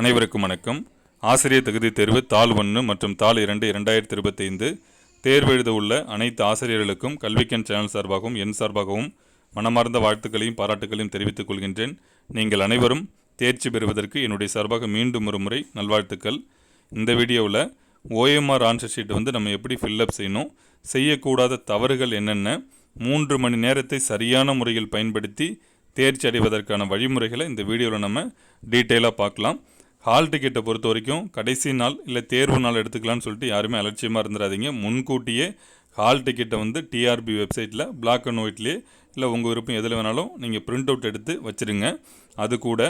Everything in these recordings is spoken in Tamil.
அனைவருக்கும் வணக்கம். ஆசிரியர் தகுதி தேர்வு தாள் ஒன்று மற்றும் தாள் இரண்டு இரண்டாயிரத்தி இருபத்தைந்து தேர்வு எழுத உள்ள அனைத்து ஆசிரியர்களுக்கும் கல்விக்கன் சேனல் சார்பாகவும் என் சார்பாகவும் மனமார்ந்த வாழ்த்துக்களையும் பாராட்டுகளையும் தெரிவித்துக் கொள்கின்றேன். நீங்கள் அனைவரும் தேர்ச்சி பெறுவதற்கு என்னுடைய சார்பாக மீண்டும் ஒரு முறை நல்வாழ்த்துக்கள். இந்த வீடியோவில் ஓஎம்ஆர் ஆன்சர் ஷீட் வந்து நம்ம எப்படி ஃபில்லப் செய்யணும் செய்யக்கூடாத தவறுகள் என்னென்ன மூன்று மணி நேரத்தை சரியான முறையில் பயன்படுத்தி தேர்ச்சி அடைவதற்கான வழிமுறைகளை இந்த வீடியோவில் நம்ம டீட்டெயிலாக பார்க்கலாம். ஹால் டிக்கெட்டை பொறுத்த வரைக்கும் கடைசி நாள் இல்லை தேர்வு நாள் எடுத்துக்கலாம்னு சொல்லிட்டு யாருமே அலட்சியமாக இருந்துடாதீங்க முன்கூட்டியே ஹால் டிக்கெட்டை வந்து டிஆர்பி வெப்சைட்டில் பிளாக் அண்ட் ஒயிட்லேயே இல்லை உங்கள் விருப்பம் எதில் வேணாலும் நீங்கள் பிரிண்ட் அவுட் எடுத்து வச்சுருங்க. அது கூட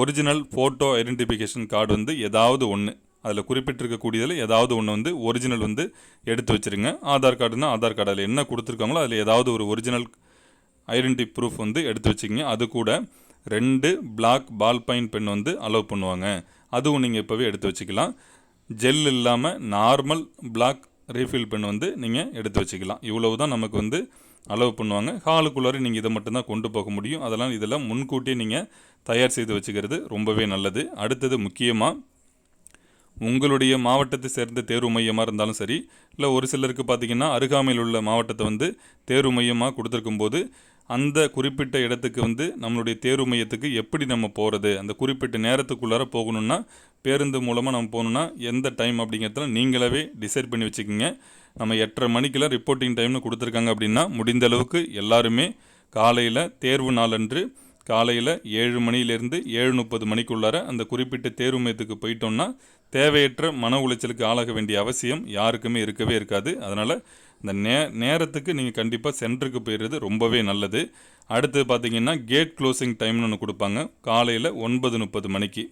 ஒரிஜினல் ஃபோட்டோ ஐடென்டிஃபிகேஷன் கார்டு வந்து ஏதாவது ஒன்று அதில் குறிப்பிட்டிருக்கக்கூடியதில் ஏதாவது ஒன்று வந்து ஒரிஜினல் வந்து எடுத்து வச்சுருங்க. ஆதார் கார்டுனா ஆதார் கார்டு அதில் என்ன கொடுத்துருக்காங்களோ அதில் ஏதாவது ஒரு ஒரிஜினல் ஐடென்டி ப்ரூஃப் வந்து எடுத்து வச்சுக்கிங்க. அது கூட ரெண்டு பிளாக் பால் பாயிண்ட் பென் வந்து அலோவ் பண்ணுவாங்க. அதுவும் நீங்கள் இப்போவே எடுத்து வச்சுக்கலாம். ஜெல் இல்லாமல் நார்மல் பிளாக் ரீஃபில் பென் வந்து நீங்கள் எடுத்து வச்சுக்கலாம். இவ்வளவு தான் நமக்கு வந்து அலோவ் பண்ணுவாங்க. ஹாலுக்குள்ளார நீங்கள் இதை மட்டும்தான் கொண்டு போக முடியும். அதெல்லாம் இதெல்லாம் முன்கூட்டியே நீங்கள் தயார் செய்து வச்சுக்கிறது ரொம்பவே நல்லது. அடுத்தது முக்கியமாக உங்களுடைய மாவட்டத்தை சேர்ந்த தேர்வு மையமாக இருந்தாலும் சரி இல்லை ஒரு சிலருக்கு பார்த்தீங்கன்னா அருகாமையில் உள்ள மாவட்டத்தை வந்து தேர்வு மையமாக கொடுத்துருக்கும் போது அந்த குறிப்பிட்ட இடத்துக்கு வந்து நம்மளுடைய தேர்வு மையத்துக்கு எப்படி நம்ம போகிறது அந்த குறிப்பிட்ட நேரத்துக்குள்ளார போகணுன்னா பேருந்து மூலமாக நம்ம போகணுன்னா எந்த டைம் அப்படிங்கிறதுல நீங்களாவே டிசைட் பண்ணி வச்சுக்கோங்க. நம்ம எட்டரை மணிக்கெல்லாம் ரிப்போர்ட்டிங் டைம்னு கொடுத்துருக்காங்க அப்படின்னா முடிந்த அளவுக்கு எல்லாருமே காலையில் தேர்வு நாளன்று காலையில் ஏழு மணிலேருந்து ஏழு முப்பது மணிக்குள்ளார அந்த குறிப்பிட்ட தேர்வு மையத்துக்கு போயிட்டோம்னா தேவையற்ற மன உளைச்சலுக்கு ஆளாக வேண்டிய அவசியம் யாருக்குமே இருக்கவே இருக்காது. அதனால் இந்த நே நேரத்துக்கு நீங்கள் கண்டிப்பாக சென்டருக்கு போயிடுறது ரொம்பவே நல்லது. அடுத்து பார்த்தீங்கன்னா கேட் க்ளோசிங் டைம்னு ஒன்று கொடுப்பாங்க. காலையில் ஒன்பது முப்பது மணிக்கு.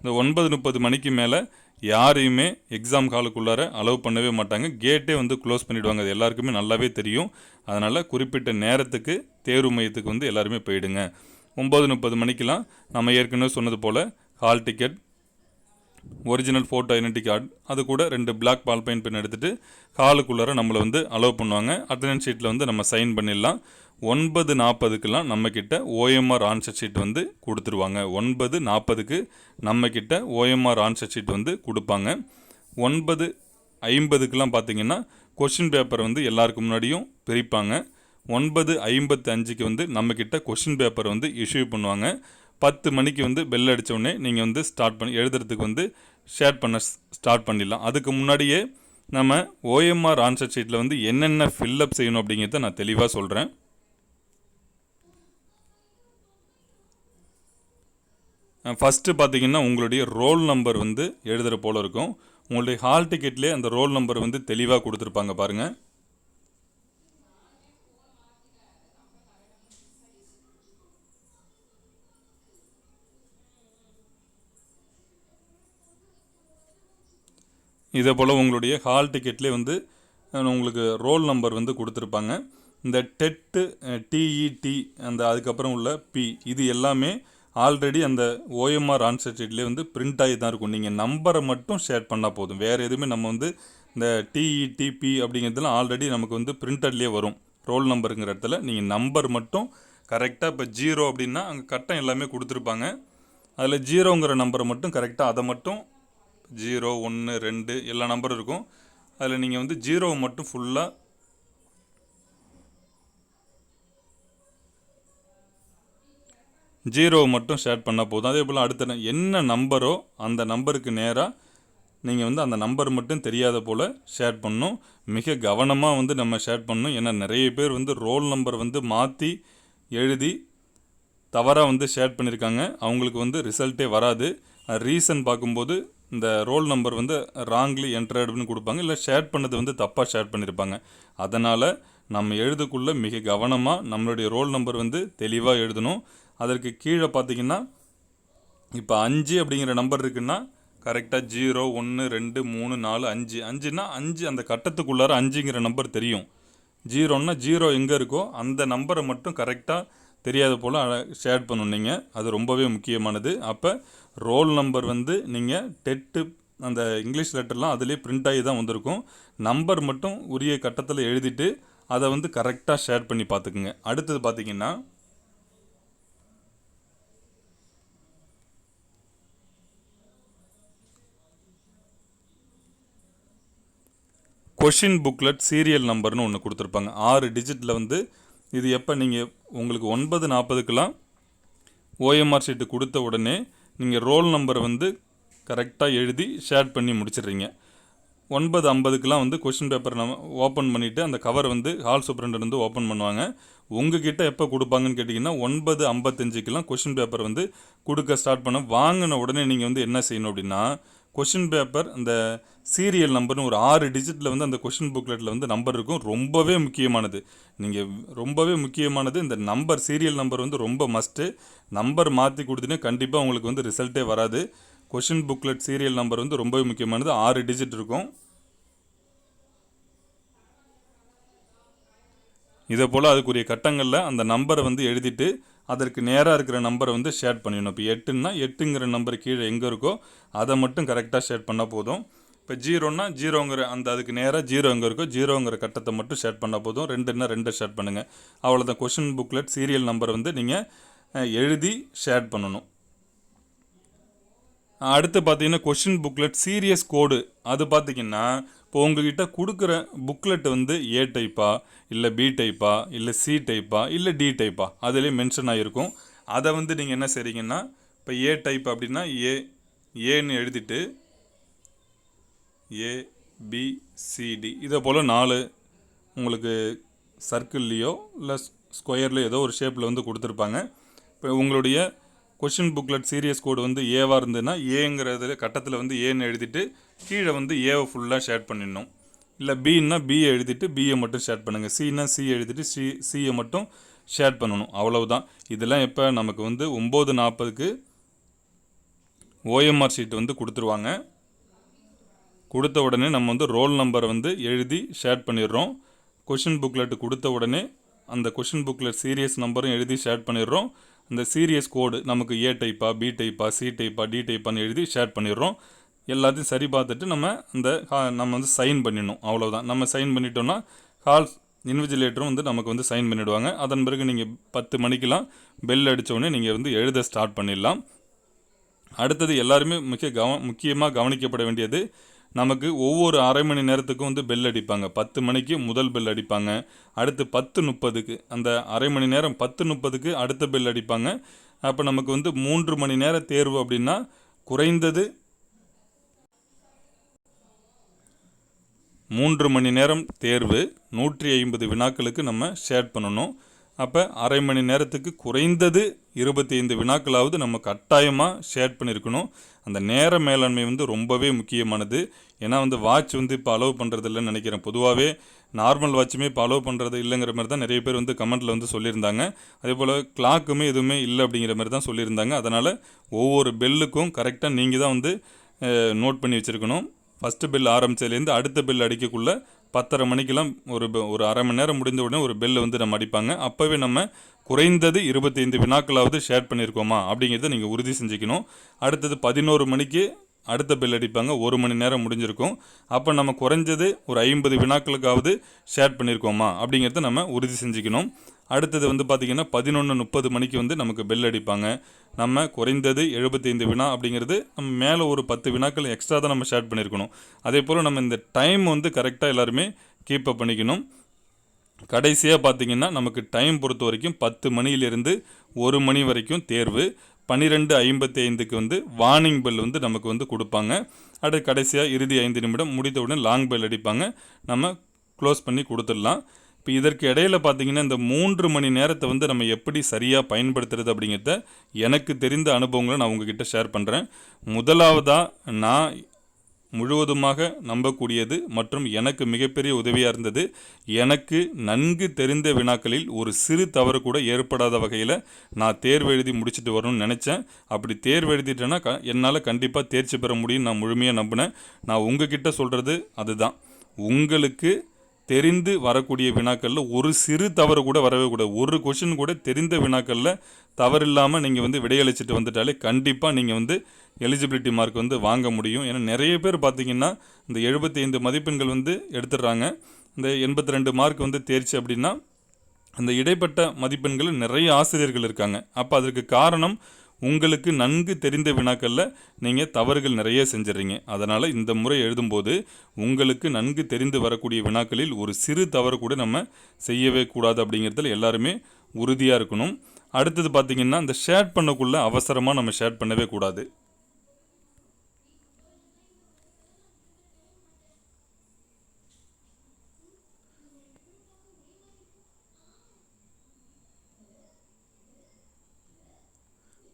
இந்த ஒன்பது முப்பது மணிக்கு மேலே யாரையுமே எக்ஸாம் காலுக்குள்ளார அலோவ் பண்ணவே மாட்டாங்க. கேட்டே வந்து க்ளோஸ் பண்ணிவிடுவாங்க அது எல்லாருக்குமே நல்லாவே தெரியும். அதனால் குறிப்பிட்ட நேரத்துக்கு தேர்வு மையத்துக்கு வந்து எல்லாருமே போயிடுங்க. ஒம்பது முப்பது மணிக்கெலாம் நம்ம ஏற்கனவே சொன்னது போல் hall ticket original photo identity card அது கூட ரெண்டு பிளாக் பால் பெயின் பென் எடுத்துகிட்டு ஹாலுக்குள்ளார நம்மளை வந்து அலோவ் பண்ணுவாங்க. அட்டண்டன்ஸ் ஷீட்டில் வந்து நம்ம சைன் பண்ணிடலாம். ஒன்பது நாற்பதுக்கெல்லாம் நம்மக்கிட்ட ஓஎம்ஆர் ஆன்சர் ஷீட் வந்து கொடுத்துருவாங்க. ஒன்பது நாற்பதுக்கு நம்மக்கிட்ட ஓஎம்ஆர் ஆன்சர் ஷீட் வந்து கொடுப்பாங்க. ஒன்பது ஐம்பதுக்கெலாம் பார்த்தீங்கன்னா கொஷின் பேப்பர் வந்து எல்லாருக்கு முன்னாடியும் பிரிப்பாங்க. ஒன்பது ஐம்பத்து அஞ்சுக்கு வந்து நம்மக்கிட்ட கொஷின் பேப்பர் வந்து இஷ்யூ பண்ணுவாங்க. பத்து மணிக்கு வந்து பெல் அடித்த உடனே நீங்கள் வந்து ஸ்டார்ட் பண்ணி எழுதுறதுக்கு வந்து ஷேர் பண்ண ஸ்டார்ட் பண்ணிடலாம். அதுக்கு முன்னாடியே நம்ம ஓஎம்ஆர் ஆன்சர் ஷீட்டில் வந்து என்னென்ன ஃபில்லப் செய்யணும் அப்படிங்கிறத நான் தெளிவாக சொல்கிறேன் ஃபஸ்ட்டு பார்த்தீங்கன்னா உங்களுடைய ரோல் நம்பர் வந்து எழுதுகிற போல் இருக்கும். உங்களுடைய ஹால் டிக்கெட்லேயே அந்த ரோல் நம்பர் வந்து தெளிவாக கொடுத்துருப்பாங்க பாருங்கள் இதே போல் உங்களுடைய ஹால் டிக்கெட்லேயே வந்து உங்களுக்கு ரோல் நம்பர் வந்து கொடுத்துருப்பாங்க. இந்த டெட்டு டிஇடி அந்த அதுக்கப்புறம் உள்ள பி இது எல்லாமே ஆல்ரெடி அந்த ஓஎம்ஆர் ஆன்சர் ஷீட்லேயே வந்து பிரிண்ட் ஆகி தான் இருக்கும். நீங்கள் நம்பரை மட்டும் ஷேர் பண்ணால் போதும். வேறு எதுவுமே நம்ம வந்து இந்த டிஇடிபி அப்படிங்கிறதுலாம் ஆல்ரெடி நமக்கு வந்து பிரிண்டட்லேயே வரும். ரோல் நம்பருங்கிற இடத்துல நீங்கள் நம்பர் மட்டும் கரெக்டாக இப்போ ஜீரோ அப்படின்னா அங்கே கட்டம் எல்லாமே கொடுத்துருப்பாங்க. அதில் ஜீரோங்கிற நம்பரை மட்டும் கரெக்டாக அதை மட்டும் ஜீரோ ஒன்று ரெண்டு எல்லா நம்பரும் இருக்கும். அதில் நீங்கள் வந்து ஜீரோவை மட்டும் ஃபுல்லாக ஜீரோவை மட்டும் ஷேர் பண்ணால் போதும். அதே போல் அடுத்த என்ன நம்பரோ அந்த நம்பருக்கு நேராக நீங்கள் வந்து அந்த நம்பர் மட்டும் தெரியாத போல் ஷேர் பண்ணணும் மிக கவனமாக வந்து நம்ம ஷேர் பண்ணணும் ஏன்னா நிறைய பேர் வந்து ரோல் நம்பர் வந்து மாற்றி எழுதி தவறாக வந்து ஷேர் பண்ணியிருக்காங்க அவங்களுக்கு வந்து ரிசல்ட்டே வராது. ரீசன் பார்க்கும்போது இந்த ரோல் நம்பர் வந்து ராங்லி என்ட்ரடுன்னு கொடுப்பாங்க. இல்லை ஷேர் பண்ணது வந்து தப்பாக ஷேர் பண்ணியிருப்பாங்க அதனால் நம்ம எழுதக்குள்ளே மிக கவனமாக நம்மளுடைய ரோல் நம்பர் வந்து தெளிவாக எழுதணும். அதற்கு கீழே பார்த்தீங்கன்னா இப்போ அஞ்சு அப்படிங்கிற நம்பர் இருக்குன்னா கரெக்டாக ஜீரோ ஒன்று ரெண்டு மூணு நாலு அஞ்சு. அஞ்சுனா அஞ்சு அந்த கட்டத்துக்குள்ளார அஞ்சுங்கிற நம்பர் தெரியும். ஜீரோன்னா ஜீரோ எங்கே இருக்கோ அந்த நம்பரை மட்டும் கரெக்டாக தெரியாத போல் ஷேர் பண்ணணும் நீங்கள் அது ரொம்பவே முக்கியமானது. அப்போ ரோல் நம்பர் வந்து நீங்கள் டெட்டு அந்த இங்கிலீஷ் லெட்டர்லாம் அதிலே பிரிண்ட் ஆகி தான் வந்திருக்கும். நம்பர் மட்டும் உரிய கட்டத்தில் எழுதிட்டு அதை வந்து கரெக்டாக ஷேர் பண்ணி பார்த்துக்குங்க. அடுத்தது பார்த்தீங்கன்னா கொஷின் புக்லெட் சீரியல் நம்பர்னு ஒன்று கொடுத்துருப்பாங்க. ஆறு டிஜிட்டில் வந்து இது எப்போ நீங்கள் உங்களுக்கு ஒன்பது நாற்பதுக்கெலாம் ஓஎம்ஆர் ஷீட்டு கொடுத்த உடனே நீங்கள் ரோல் நம்பரை வந்து கரெக்டாக எழுதி ஷேர் பண்ணி முடிச்சிடுறீங்க. ஒன்பது ஐம்பதுக்கெலாம் வந்து கொஷின் பேப்பர் நம்ம ஓப்பன் பண்ணிவிட்டு அந்த கவர் வந்து ஹால் சூப்பரண்டர் வந்து ஓப்பன் பண்ணுவாங்க. உங்ககிட்ட எப்போ கொடுப்பாங்கன்னு கேட்டிங்கன்னா ஒன்பது ஐம்பத்தஞ்சுக்கெலாம் கொஷின் பேப்பர் வந்து கொடுக்க ஸ்டார்ட் பண்ண வாங்கின உடனே நீங்கள் வந்து என்ன செய்யணும் அப்படின்னா கொஷின் பேப்பர் அந்த சீரியல் நம்பர்னு ஒரு ஆறு டிஜிட்டில் வந்து அந்த கொஷின் புக்லெட்டில் வந்து நம்பர் இருக்கும். ரொம்பவே முக்கியமானது. நீங்கள் ரொம்பவே முக்கியமானது. இந்த நம்பர் சீரியல் நம்பர் வந்து ரொம்ப மஸ்ட்டு நம்பர் மாற்றி கொடுத்தீங்கன்னா கண்டிப்பாக உங்களுக்கு வந்து ரிசல்ட்டே வராது. கொஷின் புக்லெட் சீரியல் நம்பர் வந்து ரொம்பவே முக்கியமானது. ஆறு டிஜிட் இருக்கும். இதே போல் அதுக்குரிய கட்டங்களில் அந்த நம்பரை வந்து எழுதிட்டு அதற்கு நேராக இருக்கிற நம்பரை வந்து ஷேர் பண்ணிடணும். இப்போ எட்டுன்னா எட்டுங்கிற நம்பர் கீழே எங்கே இருக்கோ அதை மட்டும் கரெக்டாக ஷேர் பண்ணால் போதும். இப்போ ஜீரோன்னா ஜீரோங்கிற அந்த அதுக்கு நேராக ஜீரோ எங்கே இருக்கோ ஜீரோங்கிற கட்டத்தை மட்டும் ஷேர் பண்ணால் போதும். ரெண்டுன்னா ரெண்டை ஷேர் பண்ணுங்கள் அவ்வளோதான் கொஷின் புக்லெட் சீரியல் நம்பர் வந்து நீங்கள் எழுதி ஷேர் பண்ணணும். அடுத்து பார்த்தீங்கன்னா கொஷின் புக்லெட் சீரியஸ் கோடு அது பார்த்தீங்கன்னா இப்போ உங்ககிட்ட கொடுக்குற புக்லெட் வந்து ஏ டைப்பா இல்லை பி டைப்பா இல்லை சி டைப்பா இல்லை டி டைப்பா அதிலே மென்ஷன் ஆகிருக்கும் அதை வந்து நீங்கள் என்ன செய்கிறீங்கன்னா இப்போ ஏ டைப் அப்படின்னா ஏ ஏன்னு எழுதிட்டு ஏ பி சிடி இதை போல் நாலு உங்களுக்கு சர்க்கிள்லேயோ இல்லை ஸ்கொயர்லேயோ ஏதோ ஒரு ஷேப்பில் வந்து கொடுத்துருப்பாங்க. இப்போ உங்களுடைய கொஷின் புக்லெட் சீரியஸ் கோடு வந்து ஏவாக இருந்ததுன்னா ஏங்கிறதுல கட்டத்தில் வந்து ஏன்னு எழுதிட்டு கீழே வந்து ஏவை ஃபுல்லாக ஷேர் பண்ணிடணும். இல்லை பின்னா பியை எழுதிட்டு பியை மட்டும் ஷேர் பண்ணுங்கள் சின்னா சி எழுதிட்டு சி சியை மட்டும் ஷேர் பண்ணணும். அவ்வளவுதான். இதெல்லாம் இப்போ நமக்கு வந்து ஒம்பது நாற்பதுக்கு ஓஎம்ஆர் ஷீட் வந்து கொடுத்துருவாங்க. கொடுத்த உடனே நம்ம வந்து ரோல் நம்பரை வந்து எழுதி ஷேர் பண்ணிடுறோம். கொஷின் புக்லெட் கொடுத்த உடனே அந்த கொஷின் புக்லெட் சீரியஸ் நம்பரும் எழுதி ஷேர் பண்ணிடுறோம். அந்த சீரியஸ் கோடு நமக்கு ஏ டைப்பா பி டைப்பா சி டைப்பா டி டைப்பான்னு எழுதி ஷேர் பண்ணிடுறோம். எல்லாத்தையும் சரி பார்த்துட்டு நம்ம அந்த ஹா- நம்ம வந்து சைன் பண்ணிடணும். அவ்வளோதான் நம்ம சைன் பண்ணிட்டோம்னா ஹால் இன்விஜிலேட்டரும் வந்து நமக்கு வந்து சைன் பண்ணிவிடுவாங்க அதன் பிறகு நீங்கள் பத்து மணிக்கெலாம் பெல் அடித்தோடனே நீங்கள் வந்து எழுத ஸ்டார்ட் பண்ணிடலாம். அடுத்தது எல்லாருமே மிக கவ முக்கியமாக கவனிக்கப்பட வேண்டியது நமக்கு ஒவ்வொரு அரை மணி நேரத்துக்கும் வந்து பெல் அடிப்பாங்க. பத்து மணிக்கு முதல் பெல் அடிப்பாங்க. அடுத்து பத்து முப்பதுக்கு அந்த அரை மணி நேரம் பத்து முப்பதுக்கு அடுத்த பெல் அடிப்பாங்க. அப்போ நமக்கு வந்து மூன்று மணி நேர தேர்வு அப்படின்னா குறைந்தது மூன்று மணி நேரம் தேர்வு. நூற்றி ஐம்பது வினாக்களுக்கு நம்ம ஷேர் பண்ணணும். அப்போ அரை மணி நேரத்துக்கு குறைந்தது இருபத்தி ஐந்து வினாக்களாவது நம்ம கட்டாயமாக ஷேர் பண்ணியிருக்கணும் அந்த நேர மேலாண்மை வந்து ரொம்பவே முக்கியமானது. ஏன்னா வந்து வாட்ச் வந்து இப்போ அலோவ் பண்ணுறது இல்லைன்னு நினைக்கிறேன் பொதுவாகவே நார்மல் வாட்சுமே இப்போ அலோவ் பண்ணுறது இல்லைங்கிற மாதிரி தான் நிறைய பேர் வந்து கமெண்ட்டில் வந்து சொல்லியிருந்தாங்க. அதே போல் கிளாக்குமே எதுவுமே இல்லை அப்படிங்கிற மாதிரி தான் சொல்லியிருந்தாங்க. அதனால் ஒவ்வொரு பெல்லுக்கும் கரெக்டாக நீங்கள் தான் வந்து நோட் பண்ணி வச்சுருக்கணும். ஃபஸ்ட்டு பெல் ஆரம்பிச்சதுலேருந்து அடுத்த பெல் அடிக்கக்குள்ள பத்தரை மணிக்கெல்லாம் ஒரு ஒரு அரை மணி நேரம் முடிந்த உடனே ஒரு பெல் வந்து நம்ம அடிப்பாங்க. அப்போவே நம்ம குறைந்தது இருபத்தைந்து வினாக்களாவது ஷேர் பண்ணியிருக்கோமா அப்படிங்கிறத நீங்கள் உறுதி செஞ்சுக்கணும். அடுத்தது பதினோரு மணிக்கு அடுத்த பெல் அடிப்பாங்க. ஒரு மணி நேரம் முடிஞ்சிருக்கும். அப்போ நம்ம குறைஞ்சது ஒரு ஐம்பது வினாக்களுக்காவது ஷேர் பண்ணியிருக்கோமா அப்படிங்கிறத நம்ம உறுதி செஞ்சுக்கணும். அடுத்தது வந்து பார்த்திங்கன்னா பதினொன்று முப்பது மணிக்கு வந்து நமக்கு பெல் அடிப்பாங்க. நம்ம குறைந்தது எழுபத்தைந்து வினா அப்படிங்கிறது நம்ம மேலே ஒரு பத்து வினாக்கள் எக்ஸ்ட்ரா தான் நம்ம ஷேர் பண்ணியிருக்கணும் அதே போல் நம்ம இந்த டைம் வந்து கரெக்டாக எல்லாருமே கீப்பப் பண்ணிக்கணும். கடைசியாக பார்த்தீங்கன்னா நமக்கு டைம் பொறுத்த வரைக்கும் பத்து மணியிலிருந்து ஒரு மணி வரைக்கும் தேர்வு. பன்னிரெண்டு ஐம்பத்தி ஐந்துக்கு வந்து வார்னிங் பெல் வந்து நமக்கு வந்து கொடுப்பாங்க. அடுத்து கடைசியாக இறுதி ஐந்து நிமிடம் முடித்தவுடன் லாங் பெல் அடிப்பாங்க. நம்ம க்ளோஸ் பண்ணி கொடுத்துடலாம். இப்போ இதற்கு இடையில பார்த்தீங்கன்னா இந்த மூன்று மணி நேரத்தை வந்து நம்ம எப்படி சரியாக பயன்படுத்துறது அப்படிங்கிறத எனக்கு தெரிந்த அனுபவங்களை நான் உங்ககிட்ட ஷேர் பண்ணுறேன் முதலாவதாக நான் முழுவதுமாக நம்பக்கூடியது மற்றும் எனக்கு மிகப்பெரிய உதவியாக இருந்தது. எனக்கு நன்கு தெரிந்த வினாக்களில் ஒரு சிறு தவறு கூட ஏற்படாத வகையில் நான் தேர்வு எழுதி முடிச்சுட்டு வரணும்னு நினச்சேன். அப்படி தேர்வு எழுதிட்டேன்னா க என்னால் கண்டிப்பாக தேர்ச்சி பெற முடியும் நான் முழுமையாக நம்பினேன். நான் உங்ககிட்ட சொல்கிறது அதுதான். உங்களுக்கு தெரிந்து வரக்கூடிய வினாக்களில் ஒரு சிறு தவறு கூட வரவே கூடாது. ஒரு கொஷின் கூட தெரிந்த வினாக்களில் தவறு இல்லாமல் நீங்கள் வந்து விடையளிச்சிட்டு வந்துட்டாலே கண்டிப்பாக நீங்கள் வந்து எலிஜிபிலிட்டி மார்க் வந்து வாங்க முடியும். ஏன்னா நிறைய பேர் பார்த்திங்கன்னா இந்த 75 மதிப்பெண்கள் வந்து எடுத்துடுறாங்க. இந்த எண்பத்தி ரெண்டு மார்க் வந்து தேர்ச்சி அப்படின்னா அந்த இடைப்பட்ட மதிப்பெண்கள் நிறைய ஆசிரியர்கள் இருக்காங்க. அப்போ அதற்கு காரணம் உங்களுக்கு நன்கு தெரிந்த வினாக்களில் நீங்கள் தவறுகள் நிறைய செஞ்சிடறீங்க. அதனால் இந்த முறை எழுதும்போது உங்களுக்கு நன்கு தெரிந்து வரக்கூடிய வினாக்களில் ஒரு சிறு தவறு கூட நம்ம செய்யவே கூடாது அப்படிங்கிறதுல எல்லாருமே உறுதியாக இருக்கணும். அடுத்தது பார்த்திங்கன்னா இந்த ஷேர் பண்ணக்குள்ளே அவசரமாக நம்ம ஷேர் பண்ணவே கூடாது.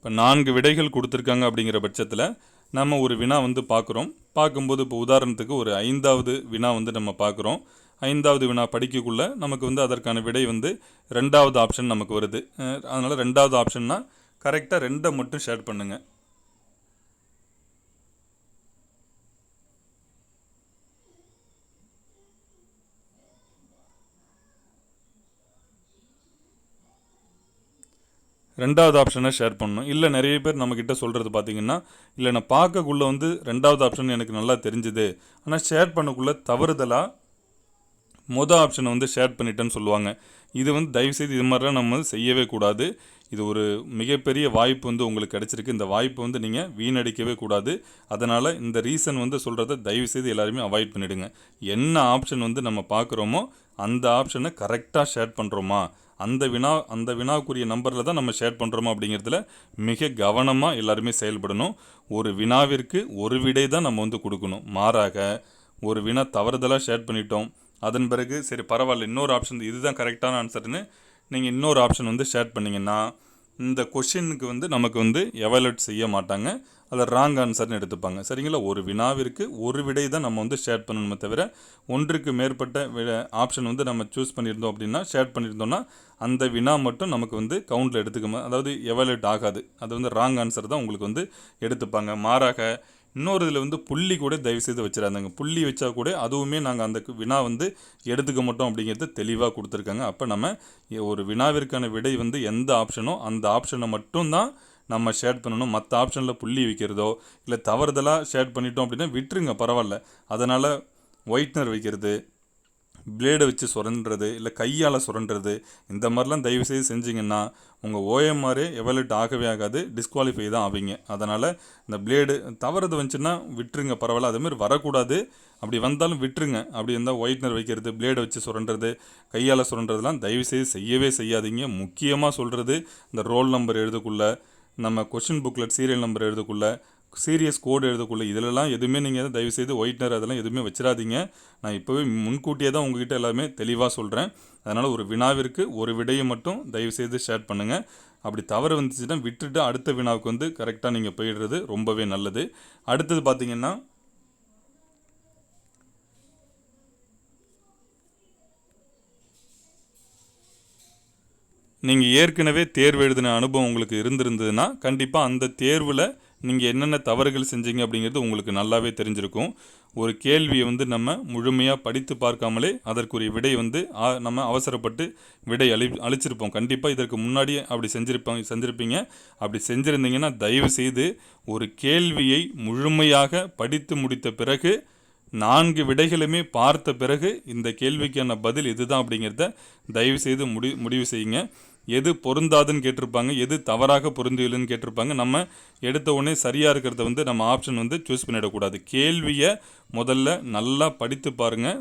இப்போ நான்கு விடைகள் கொடுத்துருக்காங்க அப்படிங்கிற பட்சத்தில் நம்ம ஒரு வினா வந்து பார்க்குறோம் பார்க்கும்போது இப்போ உதாரணத்துக்கு ஒரு ஐந்தாவது வினா வந்து நம்ம பார்க்குறோம் ஐந்தாவது வினா படிக்கக்குள்ள நமக்கு வந்து அதற்கான விடை வந்து ரெண்டாவது ஆப்ஷன் நமக்கு வருது. அதனால் ரெண்டாவது ஆப்ஷன்னா கரெக்டாக ரெண்டை மட்டும் ஷேர் பண்ணுங்கள் ரெண்டாவது ஆப்ஷனை ஷேர் பண்ணணும். இல்லை நிறைய பேர் நம்மக்கிட்ட சொல்கிறது பார்த்தீங்கன்னா இல்லை நான் பார்க்கக்குள்ளே வந்து ரெண்டாவது ஆப்ஷன் எனக்கு நல்லா தெரிஞ்சுது. ஆனால் ஷேர் பண்ணக்குள்ளே தவறுதலாக மொதல் ஆப்ஷனை வந்து ஷேர் பண்ணிட்டேன்னு சொல்லுவாங்க. இது வந்து தயவுசெய்து இது மாதிரிலாம் நம்ம செய்யவே கூடாது. இது ஒரு மிகப்பெரிய வாய்ப்பு வந்து உங்களுக்கு கிடச்சிருக்கு. இந்த வாய்ப்பு வந்து நீங்கள் வீணடிக்கவே கூடாது. அதனால் இந்த ரீசன் வந்து சொல்கிறத தயவுசெய்து எல்லாருமே அவாய்ட் பண்ணிவிடுங்க என்ன ஆப்ஷன் வந்து நம்ம பார்க்குறோமோ அந்த ஆப்ஷனை கரெக்டாக ஷேர் பண்ணுறோமா அந்த வினா அந்த வினாவுக்குரிய நம்பரில் தான் நம்ம ஷேர் பண்ணுறோமா அப்படிங்கிறதுல மிக கவனமாக எல்லாருமே செயல்படணும். ஒரு வினாவிற்கு ஒரு விடை தான் நம்ம வந்து கொடுக்கணும். மாறாக ஒரு வினா தவறுதலாக ஷேர் பண்ணிட்டோம். அதன் பிறகு சரி பரவாயில்ல இன்னொரு ஆப்ஷன் இதுதான் கரெக்டான ஆன்சர்னு நீங்கள் இன்னொரு ஆப்ஷன் வந்து ஷேர் பண்ணிங்கன்னா இந்த கொஷினுக்கு வந்து நமக்கு வந்து எவாலுவேட் செய்ய மாட்டாங்க. அதை ராங் ஆன்சர்னு எடுத்துப்பாங்க. சரிங்களா? ஒரு வினாவிற்கு ஒரு விடை தான் நம்ம வந்து ஷேர் பண்ணணுமே தவிர ஒன்றுக்கு மேற்பட்ட விட ஆப்ஷன் வந்து நம்ம சூஸ் பண்ணியிருந்தோம் அப்படின்னா ஷேர் பண்ணியிருந்தோம்னா அந்த வினா மட்டும் நமக்கு வந்து கவுண்டில் எடுத்துக்க அதாவது எவாலுவேட் ஆகாது. அது வந்து ராங் ஆன்சர் தான் உங்களுக்கு வந்து எடுத்துப்பாங்க. மாறாக இன்னொரு இதில் வந்து புள்ளி கூட தயவு செய்து வச்சிடாதாங்க. புள்ளி வச்சா கூட அதுவுமே நாங்கள் அந்த வினா வந்து எடுத்துக்க மாட்டோம் அப்படிங்கிறது தெளிவாக கொடுத்துருக்காங்க. அப்போ நம்ம ஒரு வினாவிற்கான விடை வந்து எந்த ஆப்ஷனோ அந்த ஆப்ஷனை மட்டும்தான் நம்ம ஷேர் பண்ணணும். மற்ற ஆப்ஷனில் புள்ளி வைக்கிறதோ இல்லை தவறுதலாக ஷேர் பண்ணிட்டோம் அப்படின்னா விட்டுருங்க பரவாயில்ல. அதனால் ஒயிட்னர் வைக்கிறது பிளேடை வச்சு சுரண்டுறது இல்லை கையால் சுரண்டுறது இந்த மாதிரிலாம் தயவு செய்து செஞ்சிங்கன்னா உங்கள் ஓஎம்ஆரே எவலேட் ஆகவே ஆகாது டிஸ்குவாலிஃபை தான் ஆவீங்க. அதனால் இந்த பிளேடு தவறது வந்துச்சுன்னா விட்டுருங்க பரவாயில்ல அதேமாதிரி வரக்கூடாது. அப்படி வந்தாலும் விட்டுருங்க. அப்படி இருந்தால் ஒயிட்னர் வைக்கிறது பிளேடை வச்சு சுரண்டுறது கையால் சுரண்டுறதுலாம் தயவு செய்து செய்யவே செய்யாதீங்க. முக்கியமாக சொல்கிறது இந்த ரோல் நம்பர் எழுதக்குள்ளே நம்ம கொஷின் புக்கில் சீரியல் நம்பர் எழுதக்குள்ள சீரியஸ் கோடு எழுதக்குள்ள. இதிலெல்லாம் எதுவுமே நீங்கள் தயவுசெய்து ஒயிட்னர் அதெல்லாம் எதுவுமே வச்சிடாதீங்க நான் இப்போவே முன்கூட்டியே தான் உங்ககிட்ட எல்லாமே தெளிவாக சொல்கிறேன் அதனால் ஒரு வினாவிற்கு ஒரு விடையை மட்டும் தயவுசெய்து ஷேர் பண்ணுங்கள் அப்படி தவறு வந்துச்சுன்னா விட்டுட்டு அடுத்த வினாவுக்கு வந்து கரெக்டாக நீங்கள் போயிடுறது ரொம்பவே நல்லது. அடுத்தது பார்த்தீங்கன்னா நீங்கள் ஏற்கனவே தேர்வு எழுதின அனுபவம் உங்களுக்கு இருந்திருந்ததுன்னா கண்டிப்பாக அந்த தேர்வில் நீங்கள் என்னென்ன தவறுகள் செஞ்சீங்க அப்படிங்கிறது உங்களுக்கு நல்லாவே தெரிஞ்சிருக்கும். ஒரு கேள்வியை வந்து நம்ம முழுமையாக படித்து பார்க்காமலே அதற்குரிய விடை வந்து நம்ம அவசரப்பட்டு விடை அளி அழிச்சிருப்போம் கண்டிப்பாக இதற்கு முன்னாடியே அப்படி செஞ்சிருப்பாங்க செஞ்சுருப்பீங்க. அப்படி செஞ்சுருந்தீங்கன்னா தயவு செய்து ஒரு கேள்வியை முழுமையாக படித்து முடித்த பிறகு நான்கு விடைகளுமே பார்த்த பிறகு இந்த கேள்விக்கான பதில் இதுதான் அப்படிங்கிறத தயவு செய்து முடி முடிவு செய்யுங்க. எது பொருந்தாதுன்னு கேட்டிருப்பாங்க எது தவறாக பொருந்தியலுன்னு கேட்டிருப்பாங்க. நம்ம எடுத்த உடனே சரியாக இருக்கிறத வந்து நம்ம ஆப்ஷன் வந்து சூஸ் பண்ணிடக்கூடாது. கேள்வியை முதல்ல நல்லா படித்து பாருங்கள்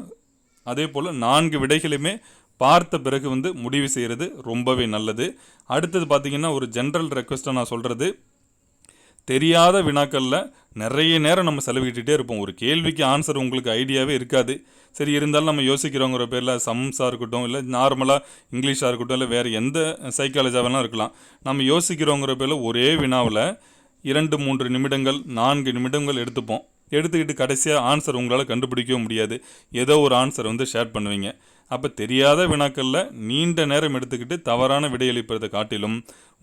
அதே போல் நான்கு விடைகளுமே பார்த்த பிறகு வந்து முடிவு செய்கிறது ரொம்பவே நல்லது. அடுத்தது பார்த்திங்கன்னா ஒரு ஜென்ரல் ரெக்வஸ்ட்டாக நான் சொல்கிறது தெரியாத வினாக்களில் நிறைய நேரம் நம்ம செலவிட்டுட்டே இருப்போம். ஒரு கேள்விக்கு ஆன்சர் உங்களுக்கு ஐடியாவே இருக்காது. சரி இருந்தாலும் நம்ம யோசிக்கிறோங்கிற பேரில் சம்ஸாக இருக்கட்டும் இல்லை நார்மலாக இங்கிலீஷாக இருக்கட்டும் இல்லை வேறு எந்த சைக்காலஜாக வேணால் இருக்கலாம். நம்ம யோசிக்கிறோங்கிற பேரில் ஒரே வினாவில் இரண்டு மூன்று நிமிடங்கள் நான்கு நிமிடங்கள் எடுத்துப்போம். எடுத்துக்கிட்டு கடைசியாக ஆன்சர் உங்களால் கண்டுபிடிக்கவும் முடியாது. ஏதோ ஒரு ஆன்சர் வந்து ஷேர் பண்ணுவீங்க. அப்போ தெரியாத வினாக்களில் நீண்ட நேரம் எடுத்துக்கிட்டு தவறான விடையளிப்பதை காட்டிலும்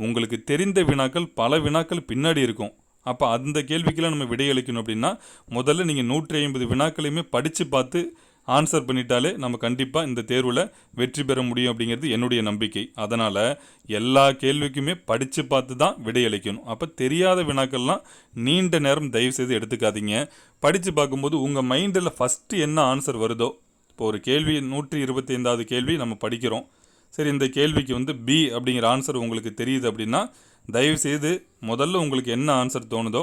உங்களுக்கு தெரிந்த வினாக்கள் பல வினாக்கள் பின்னாடி இருக்கும். அப்போ அந்த கேள்விக்கெல்லாம் நம்ம விடையளிக்கணும் அப்படின்னா முதல்ல நீங்கள் நூற்றி ஐம்பது வினாக்களையுமே படித்து பார்த்து ஆன்சர் பண்ணிட்டாலே நம்ம கண்டிப்பாக இந்த தேர்வில் வெற்றி பெற முடியும் அப்படிங்கிறது என்னுடைய நம்பிக்கை. அதனால் எல்லா கேள்விக்குமே படித்து பார்த்து தான் விடையளிக்கணும். அப்போ தெரியாத வினாக்கள்லாம் நீண்ட நேரம் தயவு செய்து எடுத்துக்காதீங்க. படித்து பார்க்கும்போது உங்கள் மைண்டில் ஃபஸ்ட்டு என்ன ஆன்சர் வருதோ இப்போ ஒரு கேள்வி நூற்றி இருபத்தி ஐந்தாவது கேள்வி நம்ம படிக்கிறோம். சரி இந்த கேள்விக்கு வந்து பி அப்படிங்கிற ஆன்சர் உங்களுக்கு தெரியுது அப்படின்னா தயவுசெய்து முதல்ல உங்களுக்கு என்ன ஆன்சர் தோணுதோ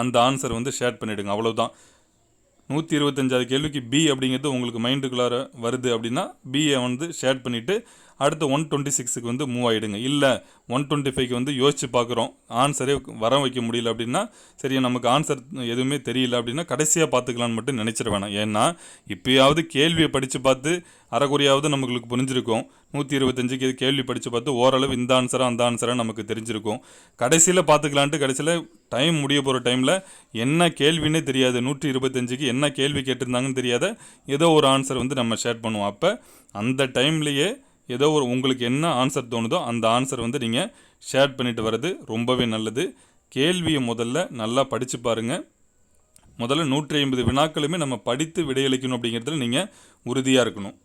அந்த ஆன்சர் வந்து ஷேர் பண்ணிவிடுங்க அவ்வளோதான் நூற்றி இருபத்தஞ்சாவது கேள்விக்கு பி அப்படிங்கிறது உங்களுக்கு மைண்டுக்குள்ளார வருது அப்படின்னா பியை வந்து ஷேர் பண்ணிவிட்டு அடுத்து ஒன் டுவெண்ட்டி சிக்ஸுக்கு வந்து மூவ் ஆகிடுங்க இல்லை ஒன் டுவெண்ட்டி ஃபைவ்க்கு வந்து யோசிச்சு பார்க்குறோம். ஆன்சரே வர வைக்க முடியல அப்படின்னா சரி நமக்கு ஆன்சர் எதுவுமே தெரியல அப்படின்னா கடைசியாக பார்த்துக்கலான்னு மட்டும் நினச்சிட வேணாம். ஏன்னா இப்போயாவது கேள்வியை படித்து பார்த்து அறகுறையாவது நம்மளுக்கு புரிஞ்சிருக்கும். நூற்றி இருபத்தஞ்சுக்கு இது கேள்வி படித்து பார்த்து ஓரளவு இந்த ஆன்சராக அந்த ஆன்சராக நமக்கு தெரிஞ்சிருக்கும். கடைசியில் பார்த்துக்கலான்ட்டு கடைசியில் டைம் முடிய போகிற டைமில் என்ன கேள்வின்னே தெரியாது. நூற்றி இருபத்தஞ்சுக்கு என்ன கேள்வி கேட்டிருந்தாங்கன்னு தெரியாத ஏதோ ஒரு ஆன்சர் வந்து நம்ம ஷேர் பண்ணுவோம். அப்போ அந்த டைம்லேயே ஏதோ ஒரு உங்களுக்கு என்ன ஆன்சர் தோணுதோ அந்த ஆன்சர் வந்து நீங்கள் ஷேர் பண்ணிட்டு வர்றது ரொம்பவே நல்லது. கேள்வியை முதல்ல நல்லா படித்து பாருங்கள் முதல்ல நூற்றி ஐம்பது வினாக்களுமே நம்ம படித்து விடையளிக்கணும் அப்படிங்கிறதுல நீங்கள் உறுதியாக இருக்கணும்.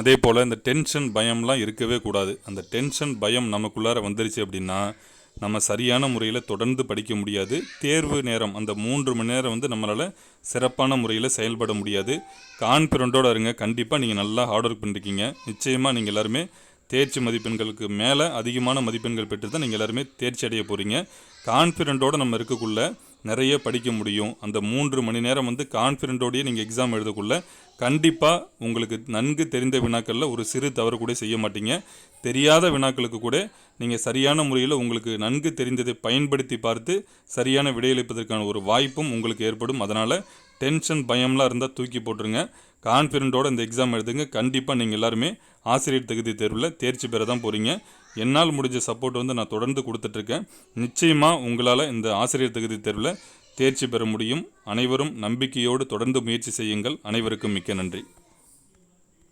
அதே போல் இந்த டென்ஷன் பயம்லாம் இருக்கவே கூடாது. அந்த டென்ஷன் பயம் நமக்குள்ளார வந்துருச்சு அப்படின்னா நம்ம சரியான முறையில் தொடர்ந்து படிக்க முடியாது. தேர்வு நேரம் அந்த மூன்று மணி நேரம் வந்து நம்மளால் சிறப்பான முறையில் செயல்பட முடியாது. கான்ஃபிடண்ட்டோட இருங்க கண்டிப்பாக நீங்கள் நல்லா ஹார்ட் ஒர்க் பண்ணிருக்கீங்க. நிச்சயமாக நீங்கள் எல்லாருமே தேர்ச்சி மதிப்பெண்களுக்கு மேலே அதிகமான மதிப்பெண்கள் பெற்று தான் நீங்கள் எல்லாருமே தேர்ச்சி அடைய போகிறீங்க கான்ஃபிடண்ட்டோடு நம்ம இருக்கக்குள்ள நிறைய படிக்க முடியும். அந்த மூன்று மணி நேரம் வந்து கான்ஃபிடண்ட்டோடயே நீங்கள் எக்ஸாம் எழுதக்குள்ள கண்டிப்பாக உங்களுக்கு நன்கு தெரிந்த வினாக்களில் ஒரு சிறு தவறு கூட செய்ய மாட்டீங்க. தெரியாத வினாக்களுக்கு கூட நீங்கள் சரியான முறையில் உங்களுக்கு நன்கு தெரிந்ததை பயன்படுத்தி பார்த்து சரியான விடையளிப்பதற்கான ஒரு வாய்ப்பும் உங்களுக்கு ஏற்படும். அதனால் டென்ஷன் பயம்லாம் இருந்தால் தூக்கி போட்டுருங்க. கான்ஃபிடண்ட்டோட இந்த எக்ஸாம் எழுதுங்க. கண்டிப்பாக நீங்கள் எல்லாருமே ஆசிரியர் தகுதி தேர்வில் தேர்ச்சி பெற தான் போகிறீங்க என்னால் முடிஞ்ச சப்போர்ட் வந்து நான் தொடர்ந்து கொடுத்துட்ருக்கேன் நிச்சயமாக உங்களால் இந்த ஆசிரியர் தகுதி தேர்வில் தேர்ச்சி பெற முடியும். அனைவரும் நம்பிக்கையோடு தொடர்ந்து முயற்சி செய்யுங்கள். அனைவருக்கும் மிக்க நன்றி.